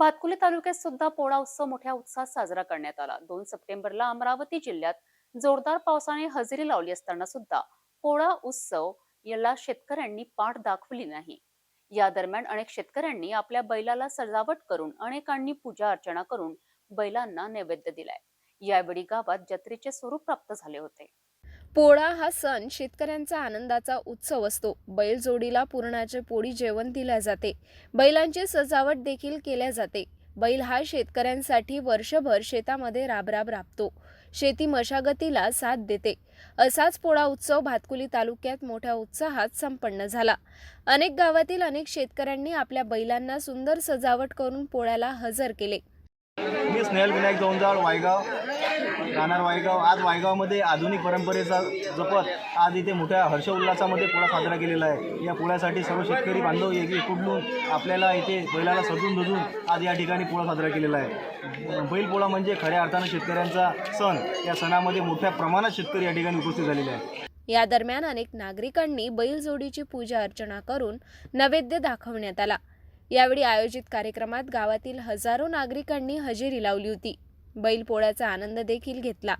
भातकुली तालुक्यात सुद्धा पोळा उत्सव मोठ्या उत्साहात साजरा करण्यात आला. दोन सप्टेंबरला अमरावती जिल्ह्यात जोरदार पावसाने हजेरी लावली असताना सुद्धा पोळा उत्सव याला शेतकऱ्यांनी पाठ दाखवली नाही. या दरम्यान अनेक शेतकऱ्यांनी आपल्या बैलाला सजावट करून अनेकांनी पूजा अर्चना करून बैलांना नैवेद्य दिलाय. यावेळी गावात जत्रेचे स्वरूप प्राप्त झाले होते. पोळा हा सण शेतकऱ्यांचा आनंदाचा उत्सव असतो. बैलजोडीला पुरणाचे पोळी जेवण दिल्या जाते. बैलांची सजावट देखील केल्या जाते. बैल हा शेतकऱ्यांसाठी वर्षभर शेतामध्ये राबराब राबतो. शेती मशागतीला साथ देते. असाच पोळा उत्सव भातकुली तालुक्यात मोठ्या उत्साहात संपन्न झाला. अनेक गावातील अनेक शेतकऱ्यांनी आपल्या बैलांना सुंदर सजावट करून पोळ्याला हजर केले. मी स्नेहल विनायक दोनजाळ वायगाव. राहणार वायगाव आज वायगावमध्ये आधुनिक परंपरेचा जपत आज इथे मोठ्या हर्ष उल्हासामध्ये पोळा साजरा केलेला आहे. या पोळ्यासाठी सर्व शेतकरी बांधव एक कुठून आपल्याला इथे बैलाला सजून धजून आज या ठिकाणी पोळा साजरा केलेला आहे. बैलपोळा म्हणजे खऱ्या अर्थानं शेतकऱ्यांचा सण. या सणामध्ये मोठ्या प्रमाणात शेतकरी या ठिकाणी उपस्थित झालेले आहे या दरम्यान अनेक नागरिकांनी बैलजोडीची पूजा अर्चना करून नैवेद्य दाखवण्यात आला. यावेळी आयोजित कार्यक्रमात गावातील हजारो नागरिकांनी हजेरी लावली होती. बैलपोळ्याचा आनंद देखील घेतला.